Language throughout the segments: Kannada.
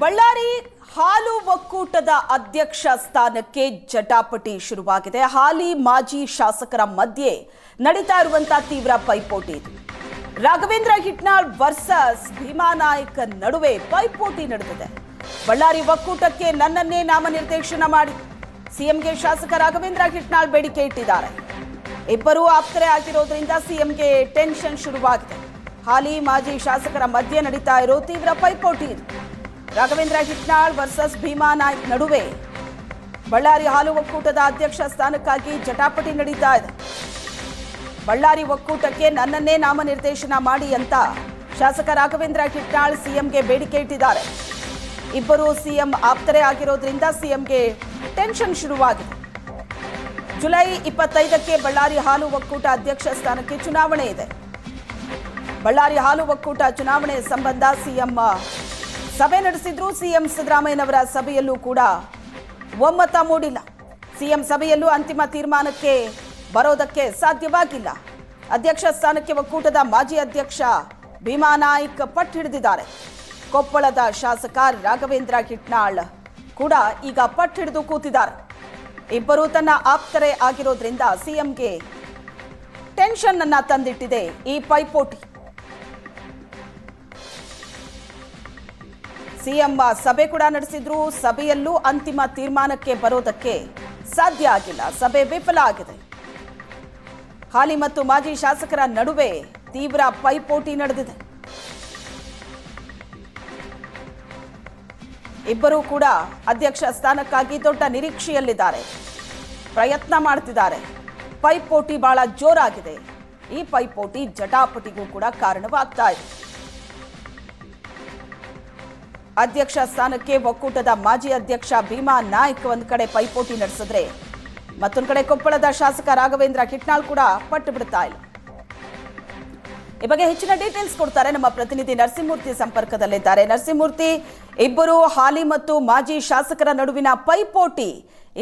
ಬಳ್ಳಾರಿ ಹಾಲು ಒಕ್ಕೂಟದ ಅಧ್ಯಕ್ಷ ಸ್ಥಾನಕ್ಕೆ ಜಟಾಪಟಿ ಶುರುವಾಗಿದೆ. ಹಾಲಿ ಮಾಜಿ ಶಾಸಕರ ಮಧ್ಯೆ ನಡೀತಾ ಇರುವಂತಹ ತೀವ್ರ ಪೈಪೋಟಿ ಇದು. ರಾಘವೇಂದ್ರ ಹಿಟ್ನಾಳ್ ವರ್ಸಸ್ ಭೀಮಾ ನಾಯಕ್ ನಡುವೆ ಪೈಪೋಟಿ ನಡೆದಿದೆ. ಬಳ್ಳಾರಿ ಒಕ್ಕೂಟಕ್ಕೆ ನನ್ನನ್ನೇ ನಾಮನಿರ್ದೇಶನ ಮಾಡಿ ಸಿಎಂಗೆ ಶಾಸಕ ರಾಘವೇಂದ್ರ ಹಿಟ್ನಾಳ್ ಬೇಡಿಕೆ ಇಟ್ಟಿದ್ದಾರೆ. ಇಬ್ಬರೂ ಆಪ್ತರೆ ಆಗಿರೋದ್ರಿಂದ ಸಿಎಂಗೆ ಟೆನ್ಷನ್ ಶುರುವಾಗಿದೆ. ಹಾಲಿ ಮಾಜಿ ಶಾಸಕರ ಮಧ್ಯೆ ನಡೀತಾ ಇರೋ ತೀವ್ರ ಪೈಪೋಟಿ ಇದು. ರಾಘವೇಂದ್ರ ಹಿಟ್ನಾಳ್ ವರ್ಸಸ್ ಭೀಮಾ ನಾಯ್ಕ್ ನಡುವೆ. ಬಳ್ಳಾರಿ ಹಾಲು ಒಕ್ಕೂಟದ ಅಧ್ಯಕ್ಷ ಸ್ಥಾನಕ್ಕಾಗಿ ಜಟಾಪಟಿ ನಡೀತಾ ಇದೆ. ಬಳ್ಳಾರಿ ಒಕ್ಕೂಟಕ್ಕೆ ನನ್ನನ್ನೇ ನಾಮನಿರ್ದೇಶನ ಮಾಡಿ ಅಂತ ಶಾಸಕ ರಾಘವೇಂದ್ರ ಹಿಟ್ನಾಳ್ ಸಿಎಂಗೆ ಬೇಡಿಕೆ ಇಟ್ಟಿದ್ದಾರೆ. ಇಬ್ಬರು ಸಿಎಂ ಆಪ್ತರೇ ಆಗಿರೋದ್ರಿಂದ ಸಿಎಂಗೆ ಟೆನ್ಷನ್ ಶುರುವಾಗಿದೆ. ಜುಲೈ ಇಪ್ಪತ್ತೈದಕ್ಕೆ ಬಳ್ಳಾರಿ ಹಾಲು ಒಕ್ಕೂಟ ಅಧ್ಯಕ್ಷ ಸ್ಥಾನಕ್ಕೆ ಚುನಾವಣೆ ಇದೆ. ಬಳ್ಳಾರಿ ಹಾಲು ಒಕ್ಕೂಟ ಚುನಾವಣೆ ಸಂಬಂಧ ಸಿಎಂ ಸಭೆ ನಡೆಸಿದ್ರು ಸಿಎಂ ಸಿದ್ದರಾಮಯ್ಯನವರ ಸಭೆಯಲ್ಲೂ ಕೂಡ ಒಮ್ಮತ ಮೂಡಿಲ್ಲ. ಸಿಎಂ ಸಭೆಯಲ್ಲೂ ಅಂತಿಮ ತೀರ್ಮಾನಕ್ಕೆ ಬರೋದಕ್ಕೆ ಸಾಧ್ಯವಾಗಿಲ್ಲ. ಅಧ್ಯಕ್ಷ ಸ್ಥಾನಕ್ಕೆ ಒಕ್ಕೂಟದ ಮಾಜಿ ಅಧ್ಯಕ್ಷ ಭೀಮಾ ನಾಯ್ಕ ಪಟ್ಟು ಹಿಡಿದಿದ್ದಾರೆ. ಕೊಪ್ಪಳದ ಶಾಸಕ ರಾಘವೇಂದ್ರ ಕಿಟ್ನಾಳ್ ಕೂಡ ಈಗ ಪಟ್ಟು ಹಿಡಿದು ಕೂತಿದ್ದಾರೆ. ಇಬ್ಬರೂ ತನ್ನ ಆಪ್ತರೇ ಆಗಿರೋದ್ರಿಂದ ಸಿಎಂಗೆ ಟೆನ್ಷನ್ ಅನ್ನ ತಂದಿಟ್ಟಿದೆ ಈ ಪೈಪೋಟಿ. ಸಿಎಂ ಸಭೆ ಕೂಡ ನಡೆಸಿದ್ರು. ಸಭೆಯಲ್ಲೂ ಅಂತಿಮ ತೀರ್ಮಾನಕ್ಕೆ ಬರೋದಕ್ಕೆ ಸಾಧ್ಯ ಆಗಿಲ್ಲ. ಸಭೆ ವಿಫಲ ಆಗಿದೆ. ಹಾಲಿ ಮತ್ತು ಮಾಜಿ ಶಾಸಕರ ನಡುವೆ ತೀವ್ರ ಪೈಪೋಟಿ ನಡೆದಿದೆ. ಇಬ್ಬರೂ ಕೂಡ ಅಧ್ಯಕ್ಷ ಸ್ಥಾನಕ್ಕಾಗಿ ದೊಡ್ಡ ನಿರೀಕ್ಷೆಯಲ್ಲಿದ್ದಾರೆ. ಪ್ರಯತ್ನ ಮಾಡ್ತಿದ್ದಾರೆ. ಪೈಪೋಟಿ ಬಹಳ ಜೋರಾಗಿದೆ. ಈ ಪೈಪೋಟಿ ಜಟಾಪಟಿಗೂ ಕೂಡ ಕಾರಣವಾಗ್ತಾ ಇದೆ. ಅಧ್ಯಕ್ಷ ಸ್ಥಾನಕ್ಕೆ ಒಕ್ಕೂಟದ ಮಾಜಿ ಅಧ್ಯಕ್ಷ ಭೀಮಾ ನಾಯ್ಕ್ ಒಂದು ಕಡೆ ಪೈಪೋಟಿ ನಡೆಸಿದ್ರೆ ಮತ್ತೊಂದು ಕಡೆ ಕೊಪ್ಪಳದ ಶಾಸಕ ರಾಘವೇಂದ್ರ ಕಿಟ್ನಾಳ್ ಕೂಡ ಪಟ್ಟು ಬಿಡ್ತಾ ಇಲ್ಲ. ಈ ಬಗ್ಗೆ ಹೆಚ್ಚಿನ ಡೀಟೇಲ್ಸ್ ಕೊಡ್ತಾರೆ ನಮ್ಮ ಪ್ರತಿನಿಧಿ ನರಸಿಂಹಮೂರ್ತಿ ಸಂಪರ್ಕದಲ್ಲಿದ್ದಾರೆ. ನರಸಿಂಹಮೂರ್ತಿ, ಇಬ್ಬರು ಹಾಲಿ ಮತ್ತು ಮಾಜಿ ಶಾಸಕರ ನಡುವಿನ ಪೈಪೋಟಿ,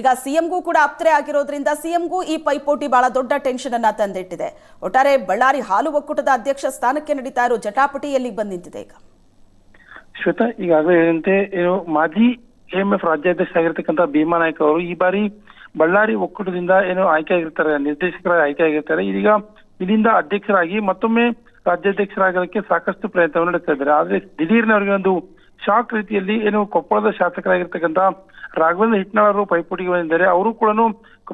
ಈಗ ಸಿಎಂಗೂ ಕೂಡ ಆಪ್ತರೆ ಆಗಿರೋದ್ರಿಂದ ಸಿಎಂಗೂ ಈ ಪೈಪೋಟಿ ಬಹಳ ದೊಡ್ಡ ಟೆನ್ಷನ್ ಅನ್ನ ತಂದಿಟ್ಟಿದೆ. ಒಟ್ಟಾರೆ ಬಳ್ಳಾರಿ ಹಾಲು ಒಕ್ಕೂಟದ ಅಧ್ಯಕ್ಷ ಸ್ಥಾನಕ್ಕೆ ನಡೀತಾ ಇರೋ ಜಟಾಪಟಿ ಎಲ್ಲಿಗೆ ನಿಂತಿದೆ ಈಗ. ಶ್ವೇತಾ, ಈಗಾಗಲೇ ಹೇಳಿದಂತೆ, ಏನು, ಮಾಜಿ ಎಎಂಎಫ್ ರಾಜ್ಯಾಧ್ಯಕ್ಷ ಆಗಿರ್ತಕ್ಕಂಥ ಭೀಮಾ ನಾಯ್ಕ ಅವರು ಈ ಬಾರಿ ಬಳ್ಳಾರಿ ಒಕ್ಕೂಟದಿಂದ ಏನು ಆಯ್ಕೆ ಆಗಿರ್ತಾರೆ, ನಿರ್ದೇಶಕರಾಗಿ ಆಯ್ಕೆ ಆಗಿರ್ತಾರೆ. ಇದೀಗ ಇಲ್ಲಿಂದ ಅಧ್ಯಕ್ಷರಾಗಿ ಮತ್ತೊಮ್ಮೆ ರಾಜ್ಯಾಧ್ಯಕ್ಷರಾಗಲಿಕ್ಕೆ ಸಾಕಷ್ಟು ಪ್ರಯತ್ನವನ್ನು ನಡೆಸ್ತಾ ಇದ್ದಾರೆ. ಆದ್ರೆ ದಿಢೀರ್ನ ಅವರಿಗೆ ಒಂದು ಶಾಕ್ ರೀತಿಯಲ್ಲಿ ಏನು ಕೊಪ್ಪಳದ ಶಾಸಕರಾಗಿರ್ತಕ್ಕಂಥ ರಾಘವೇಂದ್ರ ಹಿಟ್ನಾಳ್ ಅವರು ಪೈಪೋಟಿಗೆ ಬಂದಿದ್ದಾರೆ. ಅವರು ಕೂಡ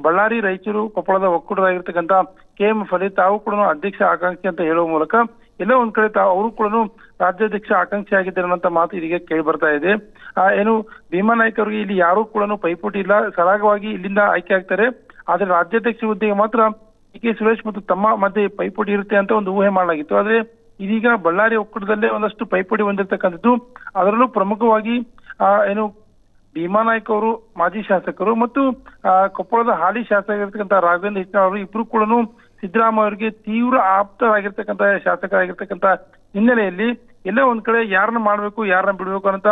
ಬಳ್ಳಾರಿ ರಾಯಚೂರು ಕೊಪ್ಪಳದ ಒಕ್ಕೂಟರಾಗಿರ್ತಕ್ಕಂಥ ಕೆ ಎಂ ಫಲಿ ತಾವು ಕೂಡ ಅಧ್ಯಕ್ಷ ಆಕಾಂಕ್ಷಿ ಅಂತ ಹೇಳುವ ಮೂಲಕ ಎಲ್ಲ ಒಂದ್ ಕಡೆ ತಾವು, ಅವರು ಕೂಡ ರಾಜ್ಯಾಧ್ಯಕ್ಷ ಆಕಾಂಕ್ಷಿ ಆಗಿದ್ದಾರೆ ಅನ್ನೋ ಮಾತು ಇದೀಗ ಕೇಳಿ ಬರ್ತಾ ಇದೆ. ಏನು ಭೀಮಾ ನಾಯ್ಕ ಅವರಿಗೆ ಇಲ್ಲಿ ಯಾರು ಕೂಡ ಪೈಪೋಟಿ ಇಲ್ಲ, ಸರಾಗವಾಗಿ ಇಲ್ಲಿಂದ ಆಯ್ಕೆ ಆಗ್ತಾರೆ. ಆದ್ರೆ ರಾಜ್ಯಾಧ್ಯಕ್ಷ ಹುದ್ದೆಗೆ ಮಾತ್ರ ಡಿ ಕೆ ಸುರೇಶ್ ಮತ್ತು ತಮ್ಮ ಮಧ್ಯೆ ಪೈಪೋಟಿ ಇರುತ್ತೆ ಅಂತ ಒಂದು ಊಹೆ ಮಾಡಲಾಗಿತ್ತು. ಆದ್ರೆ ಇದೀಗ ಬಳ್ಳಾರಿ ಒಕ್ಕೂಟದಲ್ಲೇ ಒಂದಷ್ಟು ಪೈಪೋಟಿ ಬಂದಿರತಕ್ಕಂಥದ್ದು ಅದರಲ್ಲೂ ಪ್ರಮುಖವಾಗಿ ಏನು ಭೀಮಾ ನಾಯ್ಕ ಅವರು ಮಾಜಿ ಶಾಸಕರು ಮತ್ತು ಕೊಪ್ಪಳದ ಹಾಲಿ ಶಾಸಕರಾಗಿರ್ತಕ್ಕಂಥ ರಾಘವೇಂದ್ರ ಹಿಟ್ನಾಳ್ ಅವರು ಇಬ್ರು ಕೂಡ ಸಿದ್ದರಾಮಯ್ಯ ಅವರಿಗೆ ತೀವ್ರ ಆಪ್ತರಾಗಿರ್ತಕ್ಕಂಥ ಶಾಸಕರಾಗಿರ್ತಕ್ಕಂಥ ಹಿನ್ನೆಲೆಯಲ್ಲಿ ಎಲ್ಲೋ ಒಂದ್ ಕಡೆ ಯಾರನ್ನ ಮಾಡ್ಬೇಕು, ಯಾರನ್ನ ಬಿಡ್ಬೇಕು ಅಂತ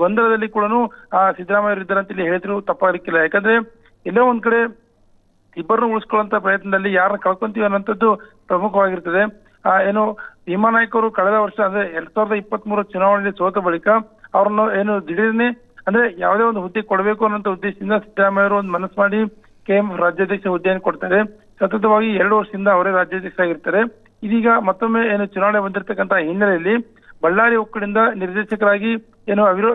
ಗೊಂದಲದಲ್ಲಿ ಕೂಡ ಸಿದ್ದರಾಮಯ್ಯ ಅವರು ಇದ್ದಾರೆ ಅಂತ ಇಲ್ಲಿ ಹೇಳಿದ್ರು ತಪ್ಪಾಗಲಿಕ್ಕಿಲ್ಲ ಯಾಕಂದ್ರೆ ಎಲ್ಲೋ ಒಂದ್ ಕಡೆ ಇಬ್ಬರನ್ನು ಉಳಿಸ್ಕೊಳ್ಳುವಂತ ಪ್ರಯತ್ನದಲ್ಲಿ ಯಾರನ್ನ ಕಳ್ಕೊಂತೀವಿ ಅನ್ನೋಂಥದ್ದು ಪ್ರಮುಖವಾಗಿರ್ತದೆ. ಏನು ಭೀಮಾ ನಾಯ್ಕ ಅವರು ಕಳೆದ ವರ್ಷ, ಅಂದ್ರೆ ಎರಡ್ ಸಾವಿರದ ಇಪ್ಪತ್ತ್ ಮೂರ ಚುನಾವಣೆಯಲ್ಲಿ ಸೋತ ಬಳಿಕ ಅವ್ರನ್ನ ಏನು ದಿಢೀರ್ನೆ, ಅಂದ್ರೆ ಯಾವುದೇ ಒಂದು ಹುದ್ದೆ ಕೊಡಬೇಕು ಅನ್ನೋ ಉದ್ದೇಶದಿಂದ ಸಿದ್ದರಾಮಯ್ಯ ಒಂದು ಮನಸ್ಸು ಮಾಡಿ ಕೆ ಎಂ ರಾಜ್ಯಾಧ್ಯಕ್ಷ ಹುದ್ದೆಯನ್ನು ಕೊಡ್ತಾರೆ. ಸತತವಾಗಿ ಎರಡು ವರ್ಷದಿಂದ ಅವರೇ ರಾಜ್ಯಾಧ್ಯಕ್ಷ ಆಗಿರ್ತಾರೆ ಇದೀಗ ಮತ್ತೊಮ್ಮೆ ಏನು ಚುನಾವಣೆ ಬಂದಿರತಕ್ಕಂತಹ ಹಿನ್ನೆಲೆಯಲ್ಲಿ ಬಳ್ಳಾರಿ ಒಕ್ಕೂಟದಿಂದ ನಿರ್ದೇಶಕರಾಗಿ ಏನು ಅವಿರೋ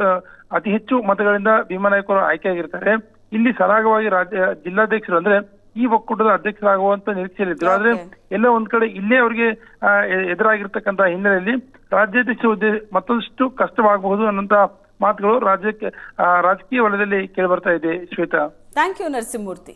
ಅತಿ ಹೆಚ್ಚು ಮತಗಳಿಂದ ಭೀಮಾ ನಾಯ್ಕ ಅವರು ಆಯ್ಕೆಯಾಗಿರ್ತಾರೆ. ಇಲ್ಲಿ ಸರಾಗವಾಗಿ ರಾಜ್ಯ ಜಿಲ್ಲಾಧ್ಯಕ್ಷರು ಅಂದ್ರೆ ಈ ಒಕ್ಕೂಟದ ಅಧ್ಯಕ್ಷರಾಗುವಂತ ನಿರೀಕ್ಷೆಯಲ್ಲಿದ್ದರು. ಆದ್ರೆ ಎಲ್ಲ ಒಂದ್ ಕಡೆ ಇಲ್ಲೇ ಅವರಿಗೆ ಎದುರಾಗಿರ್ತಕ್ಕಂತ ಹಿನ್ನೆಲೆಯಲ್ಲಿ ರಾಜ್ಯಾಧ್ಯಕ್ಷ ಹುದ್ದೆ ಮತ್ತಷ್ಟು ಕಷ್ಟವಾಗಬಹುದು ಅನ್ನಂತ ಮಾತುಗಳು ರಾಜ್ಯಕ್ಕೆ ರಾಜಕೀಯ ವಲಯದಲ್ಲಿ ಕೇಳಿ ಬರ್ತಾ ಇದೆ ಶ್ವೇತಾ. Thank you Narasimhamurthy.